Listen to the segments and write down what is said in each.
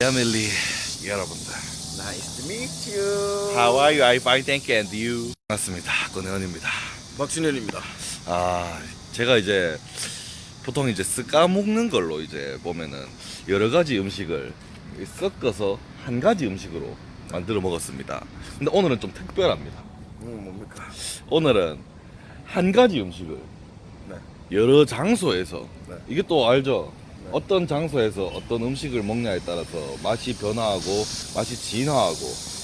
패밀리 여러분들 Nice to meet you. How are you? I fine, thank you. And you? 반갑습니다. 권혜원입니다. 박진현입니다. 아, 제가 이제 보통 이제 쓱 먹는 걸로 이제 보면은 여러 가지 음식을 섞어서 한 가지 음식으로 만들어 먹었습니다. 근데 오늘은 좀 특별합니다. 음, 뭡니까? 오늘은 한 가지 음식을 네. 여러 장소에서 네. 이게 또 알죠? 네. 어떤 장소에서 어떤 음식을 먹냐에 따라서 맛이 변화하고 맛이 진화하고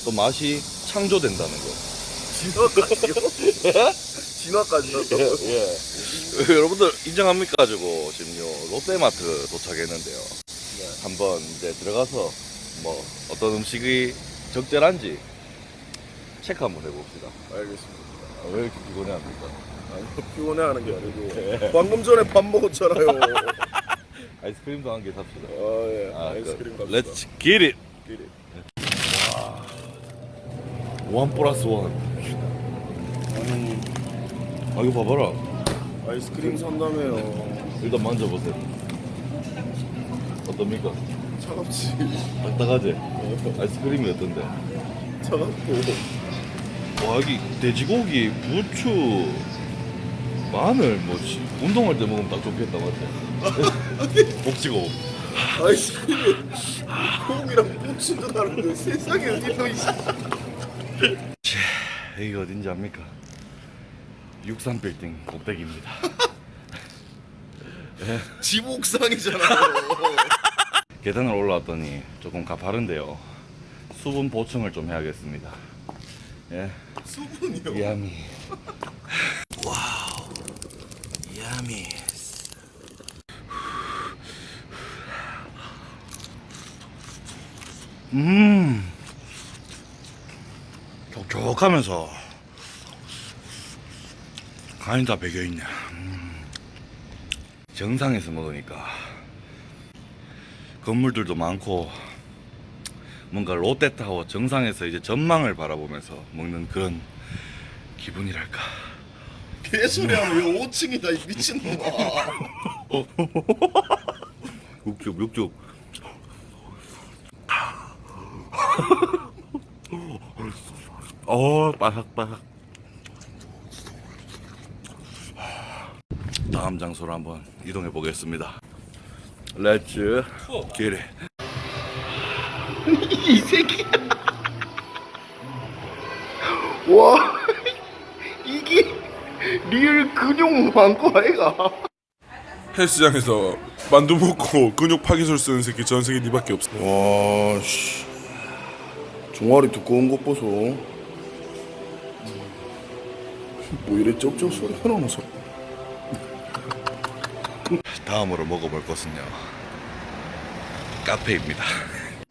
또 맛이 창조된다는 거. 진화까지요? 진화까지요? 예. 여러분들 인정합니까 가지고 지금 요 롯데마트 도착했는데요. 네. 한번 이제 들어가서 뭐 어떤 음식이 적절한지 체크 한번 해봅시다. 알겠습니다. 아, 왜 이렇게 피곤해합니까? 아니, 피곤해하는 게 아니고 방금 전에 밥 먹었잖아요. 아이스크림도 한 개 삽시다. 아, 예. 아, 아이스크림 그, 갑시다. Let's get it. 끼리. 원 플러스 원. 아니, 아 이거 봐봐라. 아이스크림 산다며요. 일단 만져보세요. 어떻습니까? 차갑지. 딱딱하지? 어, 아이스크림이 어떤데? 차갑고. 와 여기 돼지고기, 부추, 마늘 뭐 씨, 운동할 때 먹으면 딱 좋겠다 맞지? 복지고 아이스크림에 콩이랑 고추도 다른데 세상에 어디서 있어? 여기 어딘지 압니까? 63빌딩 꼭대기입니다. 집 옥상이잖아요. 계단을 올라왔더니 조금 가파른데요. 수분 보충을 좀 해야겠습니다. 예, 수분이요. 야미. 와우. 야미 음 촉촉하면서 간이 다 배겨있네 음. 정상에서 먹으니까 건물들도 많고 뭔가 롯데타워 정상에서 이제 전망을 바라보면서 먹는 그런 기분이랄까 개소리하면 왜 5층이다 이 미친놈아. 육죽 육죽 어 바삭바삭 다음 장소로 한번 이동해 보겠습니다 렛츠 기릿 이 새끼. 와 이게 리얼 근육 많고 아이가. 헬스장에서 만두 먹고 근육 파기술 쓰는 새끼 전 세계 니밖에 없어. 와 씨. 종아리 두꺼운 것 보소. 뭐 이래 쩍쩍 소리가 나면서. 다음으로 먹어볼 것은요 카페입니다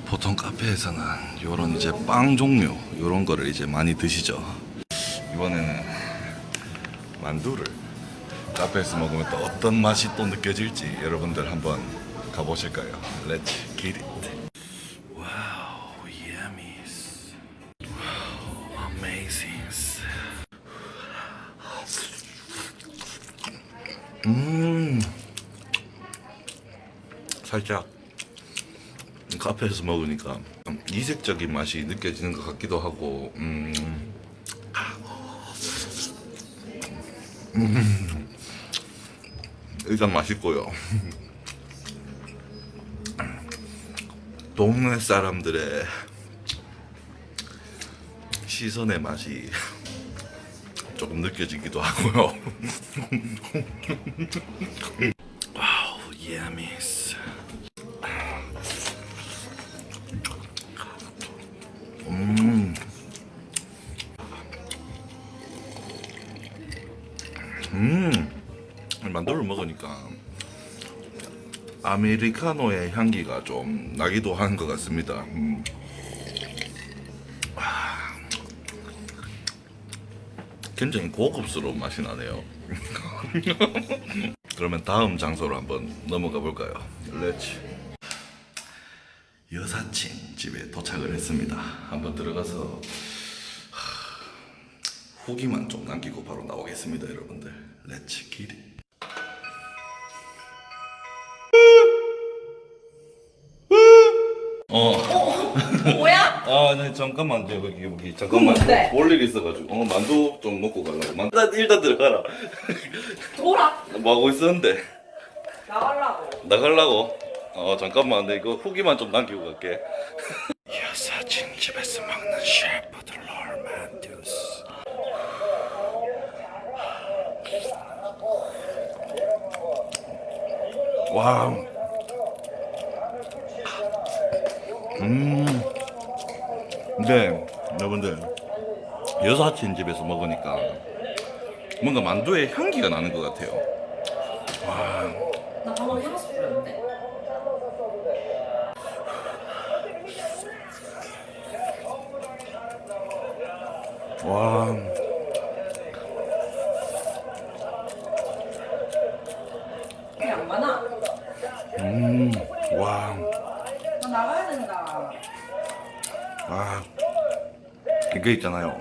보통 카페에서는 요런 이제 빵 종류 요런 거를 이제 많이 드시죠 이번에는 만두를 카페에서 먹으면 또 어떤 맛이 또 느껴질지 여러분들 한번 가보실까요? Let's get it 음. 살짝 카페에서 먹으니까 좀 이색적인 맛이 느껴지는 것 같기도 하고 음, 음, 일단 맛있고요. 동네 사람들의 시선의 맛이 조금 느껴지기도 하고요 와우 예미스 음. 음. 만두를 먹으니까 아메리카노의 향기가 좀 나기도 하는 것 같습니다. 음. 굉장히 고급스러운 맛이 나네요. 그러면 다음 장소로 한번 넘어가 볼까요? 렛츠. 여사친 집에 도착을 했습니다. 한번 들어가서 하, 후기만 좀 남기고 바로 나오겠습니다, 여러분들. 렛츠 기릿. 아, 네, 잠깐만, 저, 여기, 여기, 잠깐만. 뭔데? 볼일 있어가지고. 어, 만두 좀 먹고 가려고. 만... 일단, 일단 들어가라. 돌아 뭐 하고 있었는데? 나가려고 나가려고? 어, 잠깐만. 내 이거 후기만 좀 남기고 갈게. 여사친 집에서 먹는 셰프드 롤만두스. 와. 음. 근데 여러분들 여사친 집에서 먹으니까 뭔가 만두의 향기가 나는 것 같아요. 나 방금 향수 뿌렸는데 와. 그냥 많아 음. 와. 나 나가야 된다 아. 이게 있잖아요.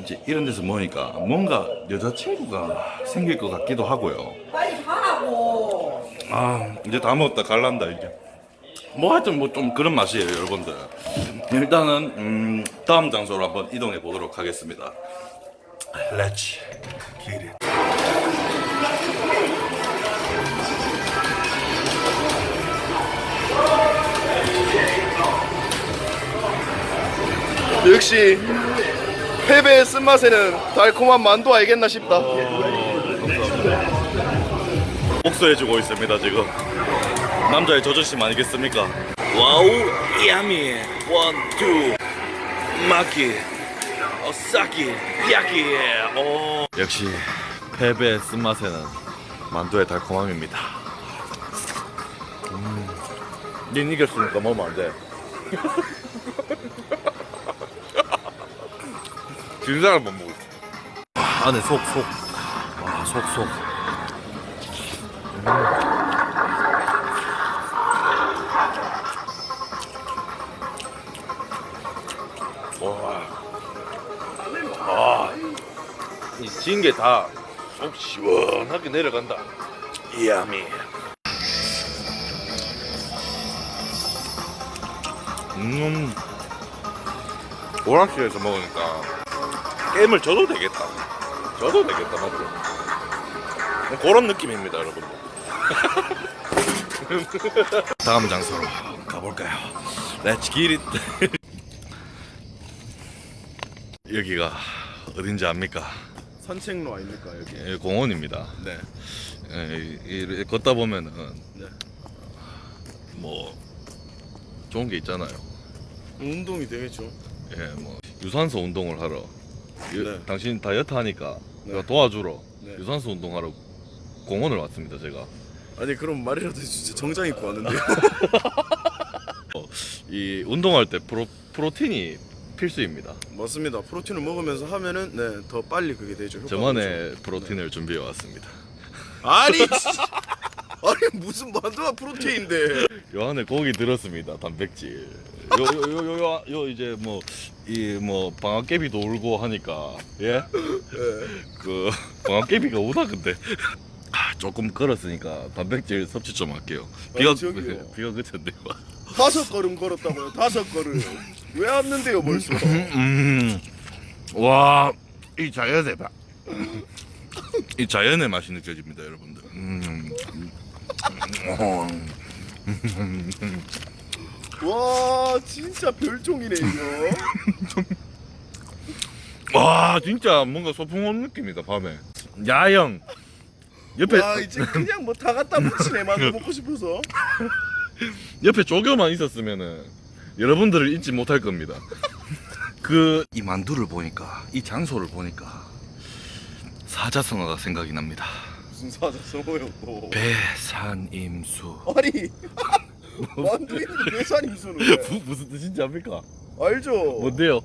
이제 이런 데서 먹으니까 뭔가 여자친구가 생길 것 같기도 하고요. 빨리 가라고 아, 이제 다 먹었다 갈란다 이제. 뭐 하여튼 뭐 좀 그런 맛이에요, 여러분들. 일단은 음, 다음 장소로 한번 이동해 보도록 하겠습니다. Let's get it. 역시 패배의 쓴맛에는 달콤한 만두 알겠나 싶다. 복수해주고 있습니다 지금. 남자의 저주심 아니겠습니까? 와우, 야미, 원, 투, 마키, 어사키, 야키. 오. 역시 패배의 쓴맛에는 만두의 달콤함입니다. 음, 닌 이겼으니까 먹으면 안 돼. 진 사람 못 먹어. 안에 속, 속. 와, 속, 속. 와. 이 진게 다 속 시원하게 내려간다. 야미. 음. 오락실에서 먹으니까 게임을 져도 되겠다. 져도 되겠다, 맞죠? 그런 느낌입니다, 여러분들. 다음 장소로 가볼까요? Let's get it. 여기가 어딘지 압니까? 산책로 아닙니까 여기? 예, 공원입니다. 네. 예, 걷다 보면은 네. 뭐 좋은 게 있잖아요. 운동이 되겠죠. 예, 뭐 유산소 운동을 하러. 유- 네. 당신 다이어트 하니까 네. 내가 도와주러 네. 유산소 운동하러 공원을 왔습니다. 제가 아니 그럼 말이라도 진짜 정장 입고 왔는데요. 어, 이 운동할 때 프로 프로틴이 필수입니다. 맞습니다. 프로틴을 먹으면서 하면은 네 더 빨리 그게 되죠. 효과가 저만의 오죠. 프로틴을 준비해 왔습니다. 아니 진짜. 아니 무슨 만두가 프로테인인데? 요 안에 고기 들었습니다. 단백질. 요요 요 요 요 이제 뭐 이 뭐 방앗개비도 울고 하니까 예? 그 방앗개비가 오다 근데 아, 조금 걸었으니까 단백질 섭취 좀 할게요. 비가 저기요. 비가 그쳤네요. 다섯 걸음 걸었다고요. 다섯 걸음. 왜 왔는데요 벌써? 음. 와, 이 자연의 맛. 이 자연의 맛이 느껴집니다, 여러분들. 음. 어. 와 진짜 별종이네 이거. 와, 진짜 뭔가 소풍 온 느낌이다, 밤에. 야영. 옆에 와 이제 그냥 뭐 다 갖다 붙이네 만두 먹고 싶어서. 옆에 조교만 있었으면은 여러분들을 잊지 못할 겁니다. 그 이 만두를 보니까 이 장소를 보니까 사자성어가 생각이 납니다. 무슨 사자 성어였고. 배산임수. 아니 만두 이름 외산 임수는 왜? 무, 무슨 뜻인지 압니까? 알죠. 뭔데요?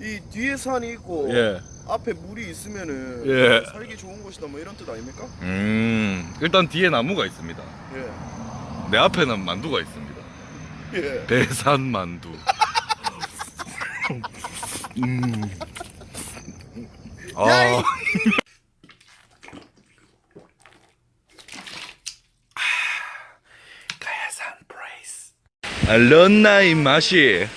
이 뒤에 산이 있고 예. 앞에 물이 있으면은 예. 살기 좋은 곳이다 뭐 이런 뜻 아닙니까? 음, 일단 뒤에 나무가 있습니다. 예. 내 앞에는 만두가 있습니다. 예. 배산 만두. 음. 아. 이 맛이